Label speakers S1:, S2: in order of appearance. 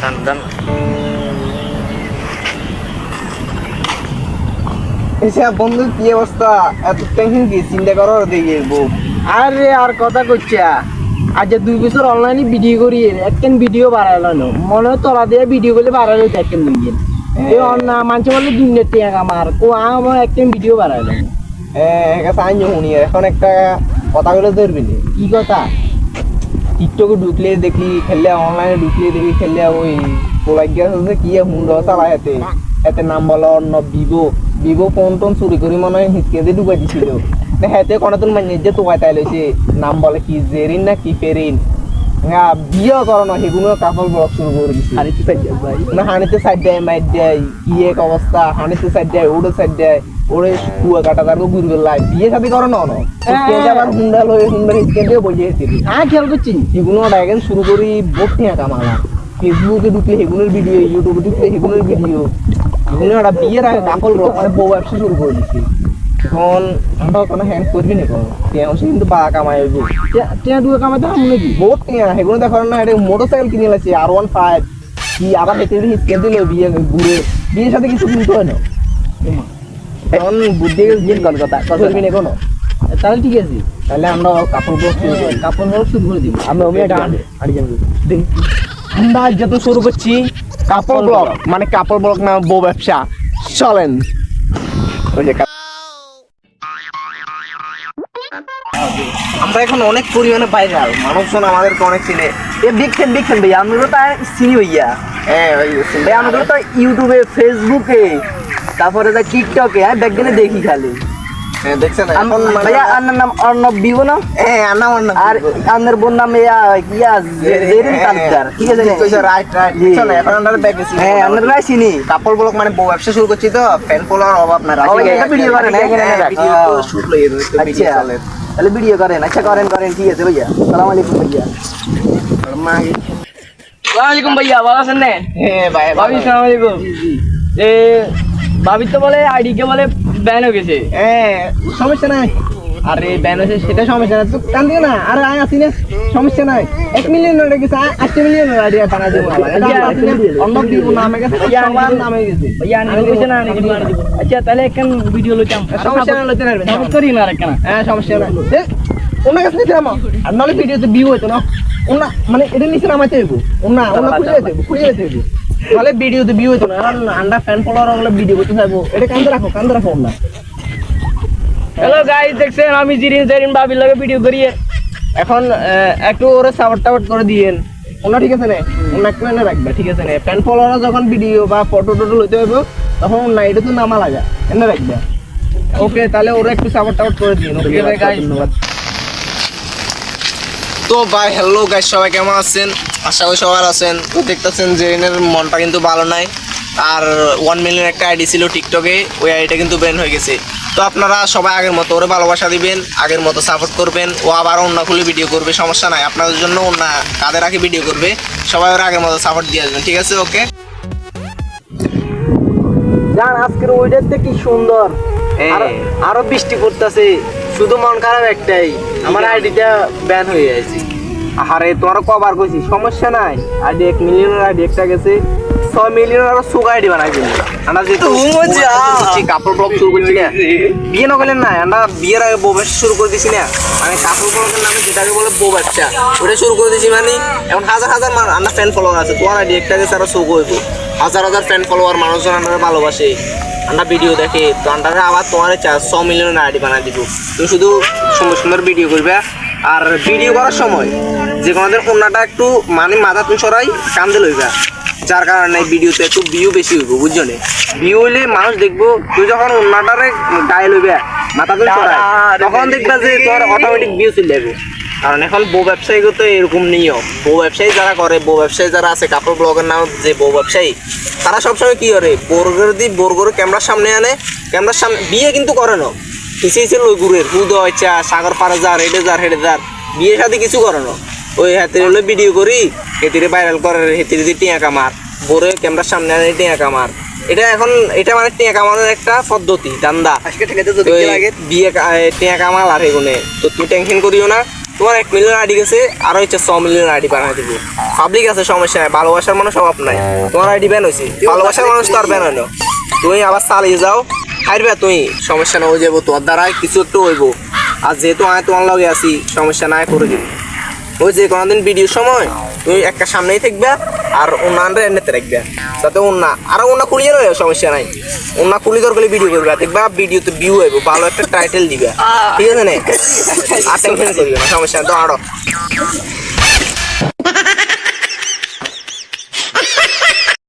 S1: টান টান
S2: এসে বন্ধু কি অবস্থা? এত টেনশন কি? চিন্তা করো দেখে
S3: আরে আর কথা কইছে আজ দুই বছর অনলাইনে ভিডিও করি একখান ভিডিও বাড়াইলো না মনে হয় তোলা দিয়ে ভিডিও করলে বাড়াইলো একখান দুই এই অন্য মানুষ বলে দুই নেট টাকা আমার কো আমার একখান ভিডিও বাড়াইলো
S2: হ্যাঁ সাইন শুনি। এখন একটা কথা বলে ধরবি নি।
S3: কি কথা?
S2: টিকটকে ঢুকলে দেখি খেললে অনলাইনে ঢুকলে দেখি খেললে ওই পোলাইগিয়া আছে কি হুন্ড চালায় এতে এতে নাম বলো অন্য ভিভো ভিভো ফোন টোন চুরি করে মনে হয় হিসকে দিয়ে ঢুকাই দিছিল। হেতে কোনো তোর মানে যে তোমায় তাই লইছে নাম বলে কি জেরিন না কি ফেরিন বিয়ে করো না সেগুলো কাপড় ব্লক শুরু করে দিছে।
S3: আরে তুই পাইছিস ভাই।
S2: না হানিতে সাইড দেয় মাইট দেয় কি এক অবস্থা হানিতে সাইড দেয় ওড়ে সাইড দেয় ওরে কুয়া কাটা তারপর ঘুরবে লাই বিয়ে শাদি করো না না।
S3: হ্যাঁ।
S2: আবার হিসকে দিয়ে
S3: হ্যাঁ খেয়াল করছি।
S2: এগুলো এখন শুরু করি ফেসবুকে ঢুকলে সেগুলোর ভিডিও ইউটিউবে ঢুকলে সেগুলোর ভিডিও এগুলো একটা বিয়ের আগে কাপড় মানে বউ ব্যবসা শুরু করে এখন আমরা কোনো হ্যান্ড করবি না কোনো। টিয়া অংশ কিন্তু বা কামাই হইব।
S3: টিয়া দুটো কামাতে আমি নাকি?
S2: বহুত টিয়া সেগুলো দেখো না এটা মোটর সাইকেল কিনে লাগছে আর ওয়ান ফাইভ কি আবার হেঁটে হিসকে দিল বিয়ে ঘুরে বিয়ের সাথে কিছু কিনতে হয় না। এখন বুদ্ধি কলকাতা করবি না কোনো
S3: তাহলে ঠিক আছে।
S2: তাহলে আমরা কাপড়
S3: কাপড় হোক শুরু করে দিব।
S2: আমি
S3: আড়ি যাব।
S2: আমরা যত শুরু করছি কাপড় ব্লগ মানে কাপড় ব্লগ না বউ ব্যবসা। চলেন। ওই যে আমরা এখন অনেক পরিমাণে ভাইরাল মানুষজন আমাদেরকে অনেক চিনে
S3: এ দেখছেন দেখছেন ভাই আমরা তো চিনি ভাইয়া
S2: হ্যাঁ
S3: ভাই আমরা তো ইউটিউবে ফেসবুকে তারপরে তো টিকটকে হ্যাঁ ব্যাকগ্রাউন্ডে দেখি খালি
S2: হ্যাঁ, দেখছেন মানে হ্যাঁ
S3: ইয়া ইয়া হ্যাঁ
S2: কাপড় মানে ব্যবসা শুরু করছি তো ফ্যান ফলোয়ার অভাব না
S3: তাহলে ভিডিও করেন আচ্ছা করেন করেন ঠিক আছে ভাইয়া। সালাম আলাইকুম ভাইয়া।
S2: মাগে
S3: ওয়ালাইকুম ভাইয়া ভালো আছেন না?
S2: হ্যাঁ ভাই
S3: ভাবি সালাম আলাইকুম। এ ভাবি তো বলে আইডি কে বলে ব্যান হয়ে গেছে।
S2: হ্যাঁ সমস্যা নাই। আরে ব্যান আছে সেটা সমস্যা না তুই কান দিও না। আরে আয় আসি না সমস্যা নাই। এক মিলিয়ন হয়ে গেছে আট মিলিয়ন বানা দেবো অন্য দিব নামে গেছে সবার নামে গেছে।
S3: ভাইয়া আনি কইছে না আনি দিব আচ্ছা তাহলে একখান ভিডিও লইতাম
S2: সমস্যা নাই লইতে
S3: সাপোর্ট করি না একখান।
S2: হ্যাঁ সমস্যা নাই। এ, ওনার কাছে নিতে নামো। আর নাহলে ভিডিওতে ভিউ হইতো না। ওনা মানে এটা নিচে নামাইতে হইব। ওনা ওনা খুঁজে যেতে হইব খুঁজে যেতে হইব। তাহলে ভিডিওতে ভিউ হইতো না। আন্ডা ফ্যান ফলোয়ার হলে ভিডিও করতে থাকব এটা কান্দে রাখো কান্দে রাখো না
S3: হ্যালো গাইস দেখছেন আমি জিরিন জেরিন ভাবির লাগে ভিডিও করি
S2: এখন একটু ওরে সাপোর্ট টাপোর্ট করে দিয়েন। ওনা ঠিক আছে না? ওনা একটু এনে রাখবে ঠিক আছে না? ফ্যান ফলোয়ার যখন ভিডিও বা ফটো টটো লইতে হইব তখন না এটা তো নামা লাগা এনে রাখবে। ওকে তাহলে ওরা একটু সাপোর্ট টাপোর্ট করে দিন ওকে
S3: Okay, guys.
S2: ধন্যবাদ। তো ভাই হ্যালো গাইস সবাই কেমন আছেন? আশা করি সবার আছেন। তো দেখতেছেন যে এনের মনটা কিন্তু ভালো নাই। আর ওয়ান মিলিয়ন একটা আইডি ছিল টিকটকে ওই আইডিটা কিন্তু ব্যান হয়ে গেছে। তো আপনারা সবাই আগের মতো ওরে ভালোবাসা দিবেন আগের মতো সাপোর্ট করবেন ও আবার অন্য খুলে ভিডিও করবে সমস্যা নাই আপনাদের জন্য অন্য কাদের আগে ভিডিও করবে সবাই ওরা আগের মতো সাপোর্ট দিয়ে আসবেন ঠিক আছে ওকে
S3: জান আজকের ওয়েদারটা কি সুন্দর আর- আরও বৃষ্টি পড়তেছে শুধু মন খারাপ একটাই আমার আইডিটা ব্যান হয়ে গেছে।
S2: আরে তোমার কবার কইছি সমস্যা নাই আইডি এক মিলিয়নের আইডি একটা গেছে ছয় মিলিয়ন আরও সুগা আইডি বানাই দিন আমরা। করছি, কাপড় ব্লগ শুরু করছি না? বিয়ে না করলেন না আমরা বিয়ের আগে বউ শুরু করে দিছি না? মানে কাপড় ব্লগের নামে যেটাকে বলে বউ ব্যবসা ওটা শুরু করে দিছি মানে এখন হাজার হাজার আমরা ফ্যান ফলোয়ার আছে তোমার আইডি একটা গেছে আরও সুগ হইব হাজার হাজার ফ্যান ফলোয়ার মানুষজন আমরা ভালোবাসে। আমরা ভিডিও দেখে তো আমরা আবার তোমার চার ছ মিলিয়নের আইডি বানাই দিব। তুমি শুধু সুন্দর সুন্দর ভিডিও করবে আর ভিডিও করার সময় যে কোনোদের অন্যটা একটু মানে মাথা তুমি সরাই কান্দে লইবা। যার কারণে ভিডিওতে একটু ভিউ বেশি হইব বুঝছ নে? ভিউ হইলে মানুষ দেখব তুই যখন অন্যটারে গায়ে লইবে মাথা সরাই তখন দেখবা যে তোর অটোমেটিক ভিউ চলে যাবে। কারণ এখন বউ ব্যবসায়ী তো এরকম নিয়ম বউ ব্যবসায়ী যারা করে বউ ব্যবসায়ী যারা আছে কাপড় ব্লগের নাম যে বউ ব্যবসায়ী তারা সবসময় কি করে? বোরগের দি বোরগোর ক্যামেরার সামনে আনে ক্যামেরার সামনে বিয়ে কিন্তু করে না। হিসে হিসে লই ঘুরে হুদ হয়েছা সাগর পাড়ে যার হেডে যার হেডে যার বিয়ে সাথে কিছু করে না। ওই হাতে হলে ভিডিও করি হেতিরে ভাইরাল করে হেতিরে দিয়ে টিয়া কামার বোরে ক্যামেরার সামনে আনে টিয়া কামার এটা এখন এটা মানে টিয়া কামানোর একটা পদ্ধতি দান্দা। বিয়ে টিয়া কামাল আর এগুনে তো তুমি টেনশন করিও না। তোমার এক মিলিয়ন আইডি গেছে আর হচ্ছে ছ মিলিয়ন আইডি বানাই দিব। পাবলিক আছে সমস্যা নাই। ভালোবাসার মানুষ অভাব নাই। তোমার আইডি ব্যান হয়েছে ভালোবাসার মানুষ তো আর ব্যান হলো তুমি আবার চালিয়ে যাও। হারবে তুমি। সমস্যা না হয়ে যাব তোর দ্বারা কিছু একটু হইব। আর যেহেতু আমি তোমার লগে আছি সমস্যা নাই করে দিব। ওই যে কোনোদিন ভিডিওর সময়, তুমি একটা সামনেই থাকবে আর অন্যান্য এমনিতে রাখবে। তাতে অন্য আরও অন্য খুলিয়ে রয়ে সমস্যা নাই। অন্য খুলি দরকার ভিডিও করবে দেখবা ভিডিওতে ভিউ হইব, ভালো একটা টাইটেল দিবে। ঠিক আছে না? আর টেনশন করবে না, সমস্যা তো আরও